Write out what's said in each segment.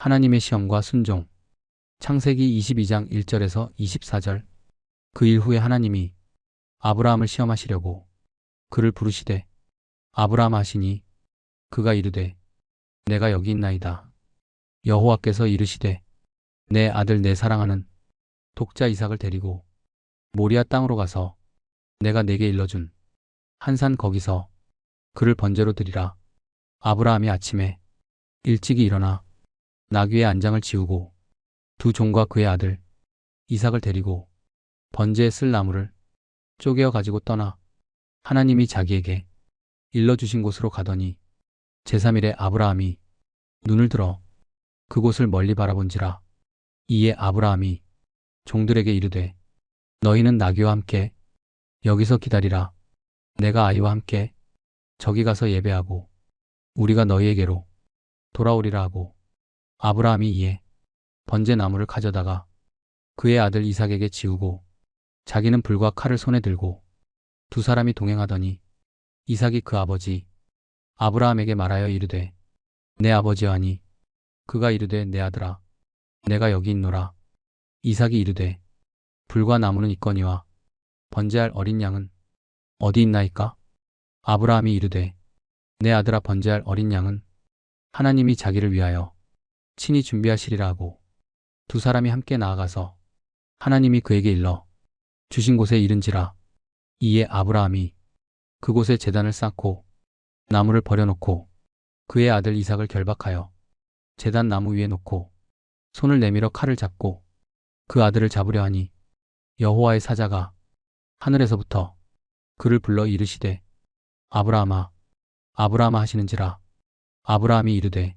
하나님의 시험과 순종. 창세기 22장 1절에서 24절. 그일 후에 하나님이 아브라함을 시험하시려고 그를 부르시되 아브라함 하시니 그가 이르되 내가 여기 있나이다. 여호와께서 이르시되 내 아들 내 사랑하는 독자 이삭을 데리고 모리아 땅으로 가서 내가 내게 일러준 한 산 거기서 그를 번제로 드리라. 아브라함이 아침에 일찍이 일어나 나귀의 안장을 지우고 두 종과 그의 아들 이삭을 데리고 번제에 쓸 나무를 쪼개어 가지고 떠나 하나님이 자기에게 일러주신 곳으로 가더니 제3일에 아브라함이 눈을 들어 그곳을 멀리 바라본지라 이에 아브라함이 종들에게 이르되 너희는 나귀와 함께 여기서 기다리라. 내가 아이와 함께 저기 가서 예배하고 우리가 너희에게로 돌아오리라 하고 아브라함이 이에 번제 나무를 가져다가 그의 아들 이삭에게 지우고 자기는 불과 칼을 손에 들고 두 사람이 동행하더니 이삭이 그 아버지 아브라함에게 말하여 이르되 내 아버지여 하니 그가 이르되 내 아들아 내가 여기 있노라. 이삭이 이르되 불과 나무는 있거니와 번제할 어린 양은 어디 있나이까? 아브라함이 이르되 내 아들아 번제할 어린 양은 하나님이 자기를 위하여 친히 준비하시리라 하고 두 사람이 함께 나아가서 하나님이 그에게 일러 주신 곳에 이른지라 이에 아브라함이 그곳에 제단을 쌓고 나무를 버려놓고 그의 아들 이삭을 결박하여 제단 나무 위에 놓고 손을 내밀어 칼을 잡고 그 아들을 잡으려 하니 여호와의 사자가 하늘에서부터 그를 불러 이르시되 아브라함아 아브라함아 하시는지라 아브라함이 이르되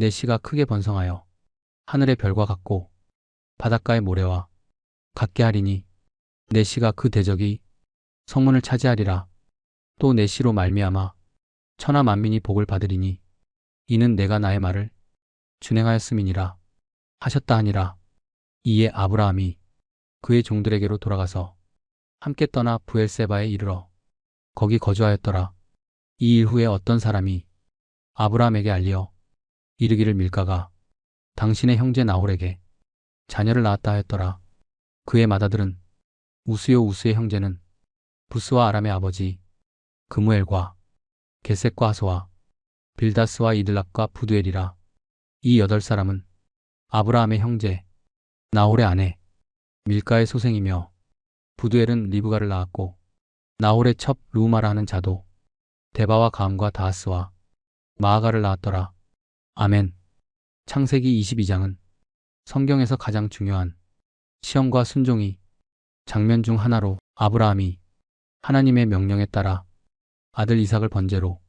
내 씨가 크게 번성하여 하늘의 별과 같고 바닷가의 모래와 같게 하리니 내 씨가 그 대적이 성문을 차지하리라. 또 내 씨로 말미암아 천하 만민이 복을 받으리니 이는 내가 나의 말을 준행하였음이니라 하셨다 하니라. 이에 아브라함이 그의 종들에게로 돌아가서 함께 떠나 부엘세바에 이르러 거기 거주하였더라. 이 일 후에 어떤 사람이 아브라함에게 알리어 이르기를 밀가가 당신의 형제 나홀에게 자녀를 낳았다 하였더라 그의 맏아들은 우스요 우스의 형제는 부스와 아람의 아버지 그무엘과 게셋과 하소와 빌다스와 이들락과 부두엘이라 이 여덟 사람은 아브라함의 형제 나홀의 아내 밀가의 소생이며 부두엘은 리브가를 낳았고 나홀의 첩 루마라 하는 자도 데바와 가함과 다하스와 마아가를 낳았더라. 아멘. 창세기 22장은 성경에서 가장 중요한 시험과 순종이 장면 중 하나로 아브라함이 하나님의 명령에 따라 아들 이삭을 번제로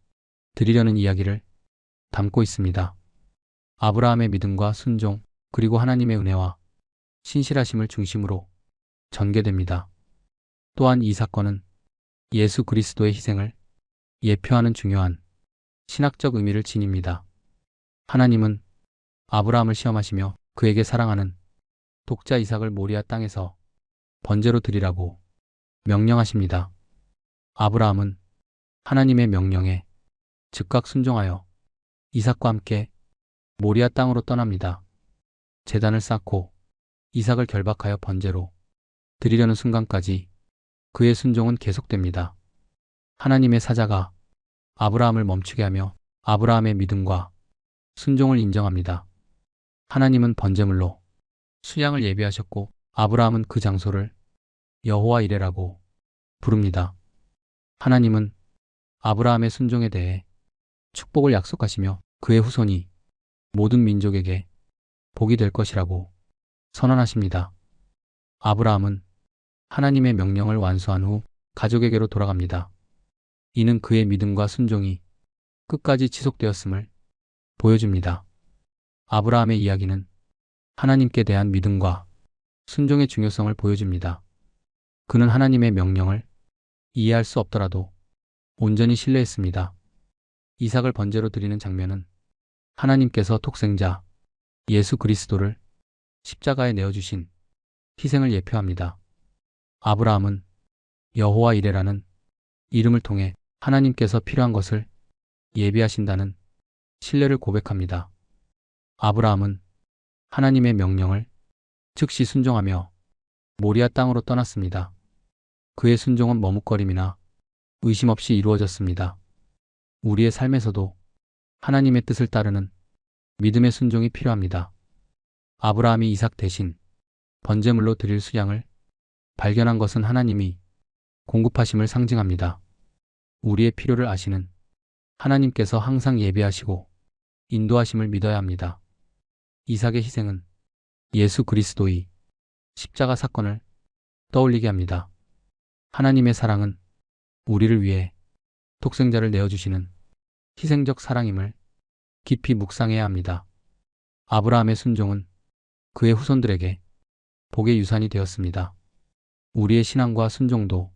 드리려는 이야기를 담고 있습니다. 아브라함의 믿음과 순종 그리고 하나님의 은혜와 신실하심을 중심으로 전개됩니다. 또한 이 사건은 예수 그리스도의 희생을 예표하는 중요한 신학적 의미를 지닙니다. 하나님은 아브라함을 시험하시며 그에게 사랑하는 독자 이삭을 모리아 땅에서 번제로 드리라고 명령하십니다. 아브라함은 하나님의 명령에 즉각 순종하여 이삭과 함께 모리아 땅으로 떠납니다. 재단을 쌓고 이삭을 결박하여 번제로 드리려는 순간까지 그의 순종은 계속됩니다. 하나님의 사자가 아브라함을 멈추게 하며 아브라함의 믿음과 순종을 인정합니다. 하나님은 번제물로 수양을 예비하셨고 아브라함은 그 장소를 여호와 이레라고 부릅니다. 하나님은 아브라함의 순종에 대해 축복을 약속하시며 그의 후손이 모든 민족에게 복이 될 것이라고 선언하십니다. 아브라함은 하나님의 명령을 완수한 후 가족에게로 돌아갑니다. 이는 그의 믿음과 순종이 끝까지 지속되었음을 보여줍니다. 아브라함의 이야기는 하나님께 대한 믿음과 순종의 중요성을 보여줍니다. 그는 하나님의 명령을 이해할 수 없더라도 온전히 신뢰했습니다. 이삭을 번제로 드리는 장면은 하나님께서 독생자 예수 그리스도를 십자가에 내어주신 희생을 예표합니다. 아브라함은 여호와 이레라는 이름을 통해 하나님께서 필요한 것을 예비하신다는 신뢰를 고백합니다. 아브라함은 하나님의 명령을 즉시 순종하며 모리아 땅으로 떠났습니다. 그의 순종은 머뭇거림이나 의심 없이 이루어졌습니다. 우리의 삶에서도 하나님의 뜻을 따르는 믿음의 순종이 필요합니다. 아브라함이 이삭 대신 번제물로 드릴 수양을 발견한 것은 하나님이 공급하심을 상징합니다. 우리의 필요를 아시는 하나님께서 항상 예비하시고 인도하심을 믿어야 합니다. 이삭의 희생은 예수 그리스도의 십자가 사건을 떠올리게 합니다. 하나님의 사랑은 우리를 위해 독생자를 내어주시는 희생적 사랑임을 깊이 묵상해야 합니다. 아브라함의 순종은 그의 후손들에게 복의 유산이 되었습니다. 우리의 신앙과 순종도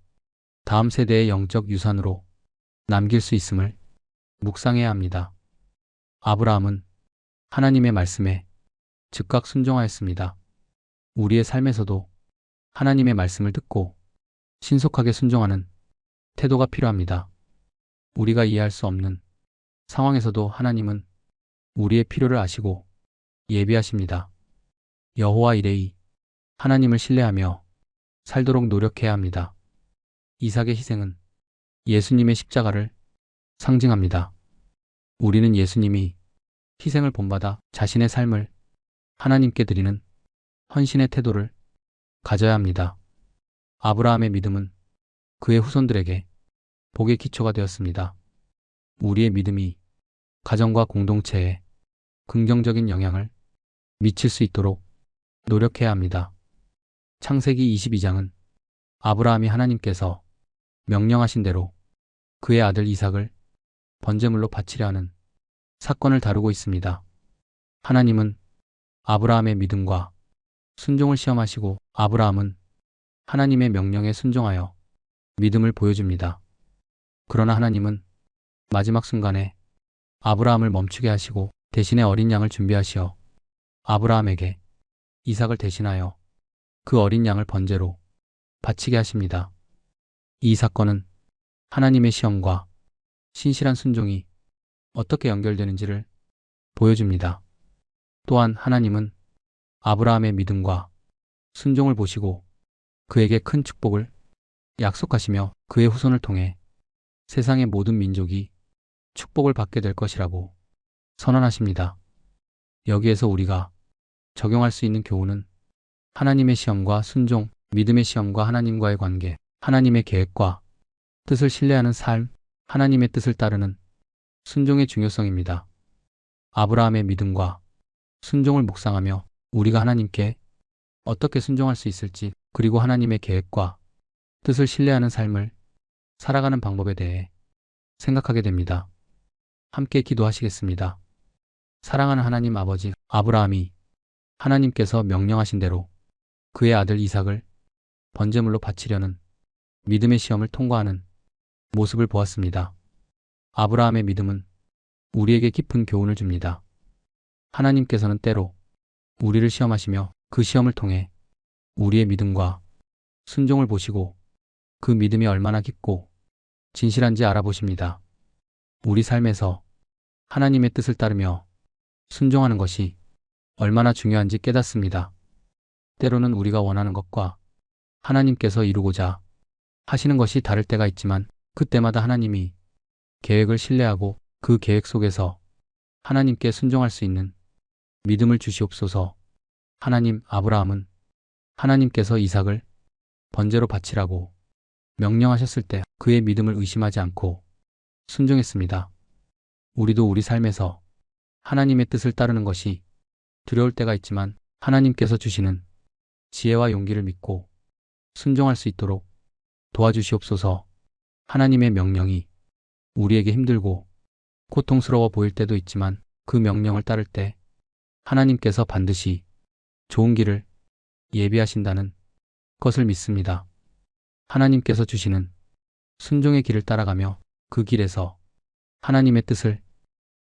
다음 세대의 영적 유산으로 남길 수 있음을 묵상해야 합니다. 아브라함은 하나님의 말씀에 즉각 순종하였습니다. 우리의 삶에서도 하나님의 말씀을 듣고 신속하게 순종하는 태도가 필요합니다. 우리가 이해할 수 없는 상황에서도 하나님은 우리의 필요를 아시고 예비하십니다. 여호와 이레이 하나님을 신뢰하며 살도록 노력해야 합니다. 이삭의 희생은 예수님의 십자가를 상징합니다. 우리는 예수님이 희생을 본받아 자신의 삶을 하나님께 드리는 헌신의 태도를 가져야 합니다. 아브라함의 믿음은 그의 후손들에게 복의 기초가 되었습니다. 우리의 믿음이 가정과 공동체에 긍정적인 영향을 미칠 수 있도록 노력해야 합니다. 창세기 22장은 아브라함이 하나님께서 명령하신 대로 그의 아들 이삭을 번제물로 바치려 하는 사건을 다루고 있습니다. 하나님은 아브라함의 믿음과 순종을 시험하시고 아브라함은 하나님의 명령에 순종하여 믿음을 보여줍니다. 그러나 하나님은 마지막 순간에 아브라함을 멈추게 하시고 대신에 어린 양을 준비하시어 아브라함에게 이삭을 대신하여 그 어린 양을 번제로 바치게 하십니다. 이 사건은 하나님의 시험과 신실한 순종이 어떻게 연결되는지를 보여줍니다. 또한 하나님은 아브라함의 믿음과 순종을 보시고 그에게 큰 축복을 약속하시며 그의 후손을 통해 세상의 모든 민족이 축복을 받게 될 것이라고 선언하십니다. 여기에서 우리가 적용할 수 있는 교훈은 하나님의 시험과 순종, 믿음의 시험과 하나님과의 관계, 하나님의 계획과 뜻을 신뢰하는 삶, 하나님의 뜻을 따르는 순종의 중요성입니다. 아브라함의 믿음과 순종을 묵상하며 우리가 하나님께 어떻게 순종할 수 있을지 그리고 하나님의 계획과 뜻을 신뢰하는 삶을 살아가는 방법에 대해 생각하게 됩니다. 함께 기도하시겠습니다. 사랑하는 하나님 아버지 아브라함이 하나님께서 명령하신 대로 그의 아들 이삭을 번제물로 바치려는 믿음의 시험을 통과하는 모습을 보았습니다. 아브라함의 믿음은 우리에게 깊은 교훈을 줍니다. 하나님께서는 때로 우리를 시험하시며 그 시험을 통해 우리의 믿음과 순종을 보시고 그 믿음이 얼마나 깊고 진실한지 알아보십니다. 우리 삶에서 하나님의 뜻을 따르며 순종하는 것이 얼마나 중요한지 깨닫습니다. 때로는 우리가 원하는 것과 하나님께서 이루고자 하시는 것이 다를 때가 있지만 그때마다 하나님이 계획을 신뢰하고 그 계획 속에서 하나님께 순종할 수 있는 믿음을 주시옵소서. 하나님 아브라함은 하나님께서 이삭을 번제로 바치라고 명령하셨을 때 그의 믿음을 의심하지 않고 순종했습니다. 우리도 우리 삶에서 하나님의 뜻을 따르는 것이 두려울 때가 있지만 하나님께서 주시는 지혜와 용기를 믿고 순종할 수 있도록 도와주시옵소서 하나님의 명령이 우리에게 힘들고 고통스러워 보일 때도 있지만 그 명령을 따를 때 하나님께서 반드시 좋은 길을 예비하신다는 것을 믿습니다. 하나님께서 주시는 순종의 길을 따라가며 그 길에서 하나님의 뜻을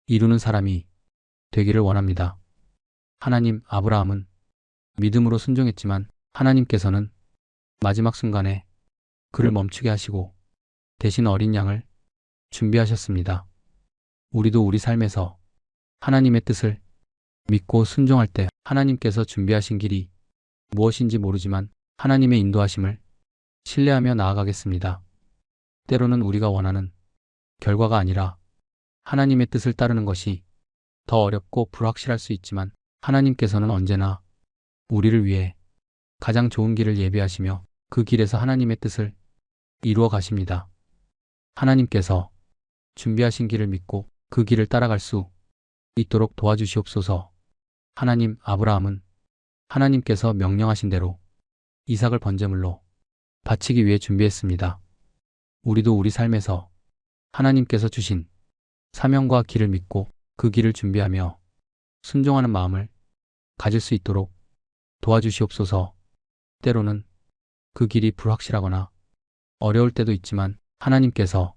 이루는 사람이 되기를 원합니다. 하나님 아브라함은 믿음으로 순종했지만 하나님께서는 마지막 순간에 그를 멈추게 하시고 대신 어린 양을 준비하셨습니다. 우리도 우리 삶에서 하나님의 뜻을 믿고 순종할 때 하나님께서 준비하신 길이 무엇인지 모르지만 하나님의 인도하심을 신뢰하며 나아가겠습니다. 때로는 우리가 원하는 결과가 아니라 하나님의 뜻을 따르는 것이 더 어렵고 불확실할 수 있지만 하나님께서는 언제나 우리를 위해 가장 좋은 길을 예비하시며 그 길에서 하나님의 뜻을 이루어 가십니다. 하나님께서 준비하신 길을 믿고 그 길을 따라갈 수 있도록 도와주시옵소서. 하나님 아브라함은 하나님께서 명령하신 대로 이삭을 번제물로 바치기 위해 준비했습니다. 우리도 우리 삶에서 하나님께서 주신 사명과 길을 믿고 그 길을 준비하며 순종하는 마음을 가질 수 있도록 도와주시옵소서. 때로는 그 길이 불확실하거나 어려울 때도 있지만 하나님께서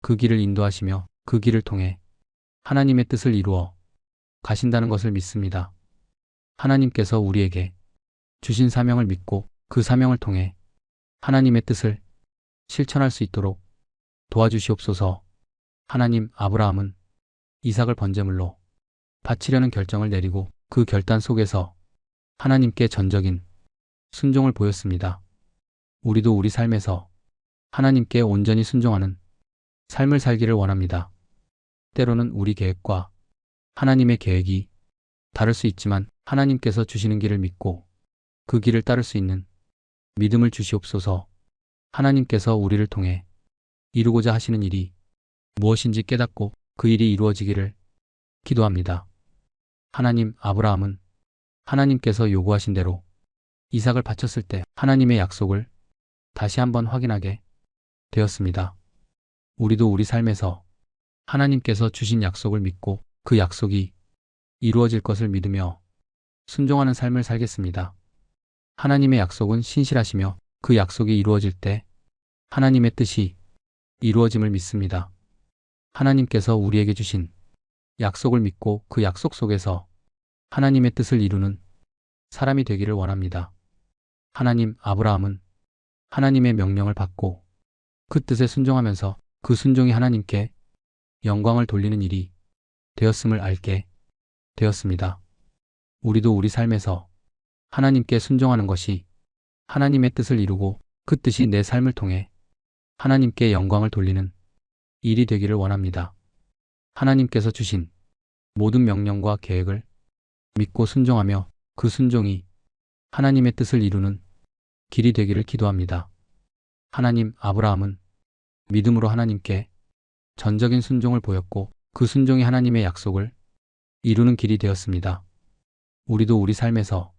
그 길을 인도하시며 그 길을 통해 하나님의 뜻을 이루어 가신다는 것을 믿습니다. 하나님께서 우리에게 주신 사명을 믿고 그 사명을 통해 하나님의 뜻을 실천할 수 있도록 도와주시옵소서. 하나님 아브라함은 이삭을 번제물로 바치려는 결정을 내리고 그 결단 속에서 하나님께 전적인 순종을 보였습니다. 우리도 우리 삶에서 하나님께 온전히 순종하는 삶을 살기를 원합니다. 때로는 우리 계획과 하나님의 계획이 다를 수 있지만 하나님께서 주시는 길을 믿고 그 길을 따를 수 있는 믿음을 주시옵소서 하나님께서 우리를 통해 이루고자 하시는 일이 무엇인지 깨닫고 그 일이 이루어지기를 기도합니다. 하나님 아브라함은 하나님께서 요구하신 대로 이삭을 바쳤을 때 하나님의 약속을 다시 한번 확인하게 되었습니다. 우리도 우리 삶에서 하나님께서 주신 약속을 믿고 그 약속이 이루어질 것을 믿으며 순종하는 삶을 살겠습니다. 하나님의 약속은 신실하시며 그 약속이 이루어질 때 하나님의 뜻이 이루어짐을 믿습니다. 하나님께서 우리에게 주신 약속을 믿고 그 약속 속에서 하나님의 뜻을 이루는 사람이 되기를 원합니다. 하나님 아브라함은 하나님의 명령을 받고 그 뜻에 순종하면서 그 순종이 하나님께 영광을 돌리는 일이 되었음을 알게 되었습니다. 우리도 우리 삶에서 하나님께 순종하는 것이 하나님의 뜻을 이루고 그 뜻이 내 삶을 통해 하나님께 영광을 돌리는 일이 되기를 원합니다. 하나님께서 주신 모든 명령과 계획을 믿고 순종하며 그 순종이 하나님의 뜻을 이루는 길이 되기를 기도합니다. 하나님 아브라함은 믿음으로 하나님께 전적인 순종을 보였고 그 순종이 하나님의 약속을 이루는 길이 되었습니다. 우리도 우리 삶에서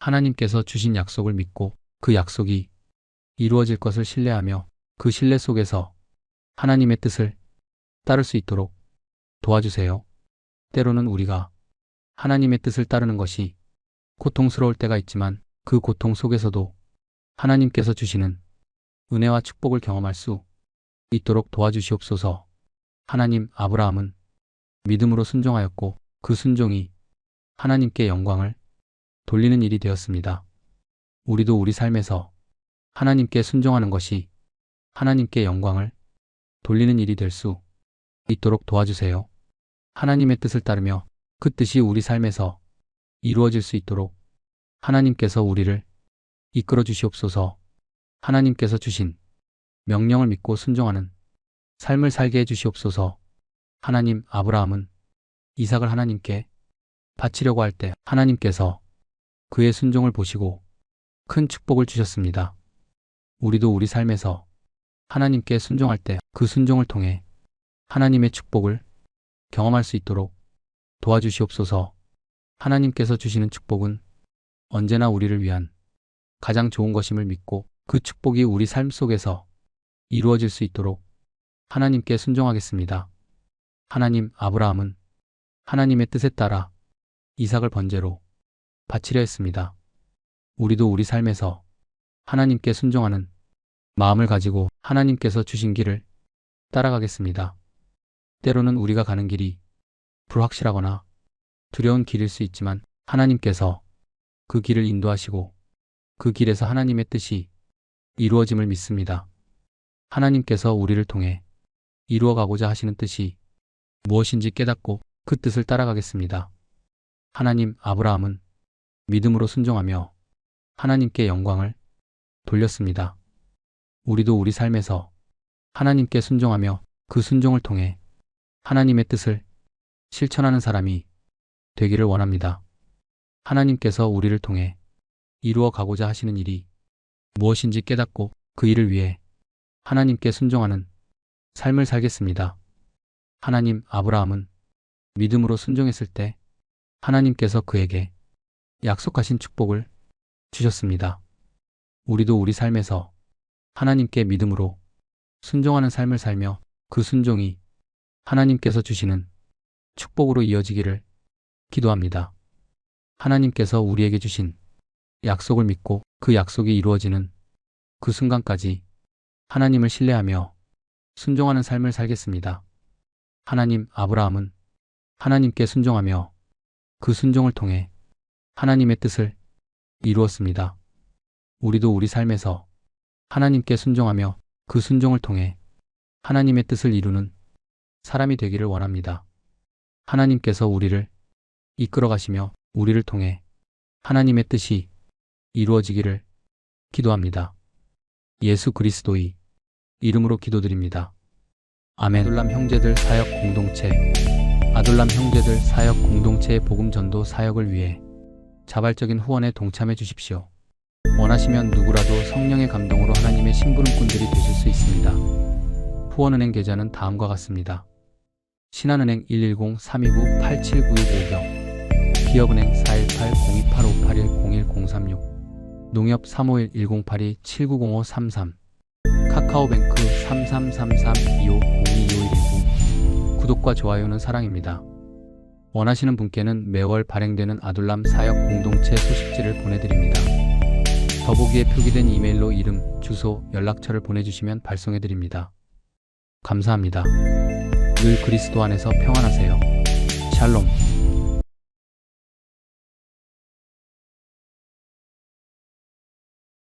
하나님께서 주신 약속을 믿고 그 약속이 이루어질 것을 신뢰하며 그 신뢰 속에서 하나님의 뜻을 따를 수 있도록 도와주세요. 때로는 우리가 하나님의 뜻을 따르는 것이 고통스러울 때가 있지만 그 고통 속에서도 하나님께서 주시는 은혜와 축복을 경험할 수 있도록 도와주시옵소서. 하나님 아브라함은 믿음으로 순종하였고 그 순종이 하나님께 영광을 돌리는 일이 되었습니다. 우리도 우리 삶에서 하나님께 순종하는 것이 하나님께 영광을 돌리는 일이 될 수 있도록 도와주세요. 하나님의 뜻을 따르며 그 뜻이 우리 삶에서 이루어질 수 있도록 하나님께서 우리를 이끌어 주시옵소서 하나님께서 주신 명령을 믿고 순종하는 삶을 살게 해 주시옵소서 하나님 아브라함은 이삭을 하나님께 바치려고 할 때 하나님께서 그의 순종을 보시고 큰 축복을 주셨습니다. 우리도 우리 삶에서 하나님께 순종할 때 그 순종을 통해 하나님의 축복을 경험할 수 있도록 도와주시옵소서. 하나님께서 주시는 축복은 언제나 우리를 위한 가장 좋은 것임을 믿고 그 축복이 우리 삶 속에서 이루어질 수 있도록 하나님께 순종하겠습니다. 하나님 아브라함은 하나님의 뜻에 따라 이삭을 번제로 바치려 했습니다. 우리도 우리 삶에서 하나님께 순종하는 마음을 가지고 하나님께서 주신 길을 따라가겠습니다. 때로는 우리가 가는 길이 불확실하거나 두려운 길일 수 있지만 하나님께서 그 길을 인도하시고 그 길에서 하나님의 뜻이 이루어짐을 믿습니다. 하나님께서 우리를 통해 이루어가고자 하시는 뜻이 무엇인지 깨닫고 그 뜻을 따라가겠습니다. 하나님 아브라함은 믿음으로 순종하며 하나님께 영광을 돌렸습니다. 우리도 우리 삶에서 하나님께 순종하며 그 순종을 통해 하나님의 뜻을 실천하는 사람이 되기를 원합니다. 하나님께서 우리를 통해 이루어 가고자 하시는 일이 무엇인지 깨닫고 그 일을 위해 하나님께 순종하는 삶을 살겠습니다. 하나님 아브라함은 믿음으로 순종했을 때 하나님께서 그에게 약속하신 축복을 주셨습니다. 우리도 우리 삶에서 하나님께 믿음으로 순종하는 삶을 살며 그 순종이 하나님께서 주시는 축복으로 이어지기를 기도합니다. 하나님께서 우리에게 주신 약속을 믿고 그 약속이 이루어지는 그 순간까지 하나님을 신뢰하며 순종하는 삶을 살겠습니다. 하나님 아브라함은 하나님께 순종하며 그 순종을 통해 하나님의 뜻을 이루었습니다. 우리도 우리 삶에서 하나님께 순종하며 그 순종을 통해 하나님의 뜻을 이루는 사람이 되기를 원합니다. 하나님께서 우리를 이끌어 가시며 우리를 통해 하나님의 뜻이 이루어지기를 기도합니다. 예수 그리스도의 이름으로 기도드립니다. 아멘. 아둘람 형제들 사역 공동체 아둘람 형제들 사역 공동체의 복음 전도 사역을 위해 자발적인 후원에 동참해 주십시오. 원하시면 누구라도 성령의 감동으로 하나님의 심부름꾼들이 되실 수 있습니다. 후원은행 계좌는 다음과 같습니다. 신한은행 110-329-8792경 기업은행 418-028581-01036 농협 351-1082-790533 카카오뱅크 3333-25022119 구독과 좋아요는 사랑입니다. 원하시는 분께는 매월 발행되는 아둘람 사역 공동체 소식지를 보내드립니다. 더보기에 표기된 이메일로 이름, 주소, 연락처를 보내주시면 발송해드립니다. 감사합니다. 늘 그리스도 안에서 평안하세요. 샬롬.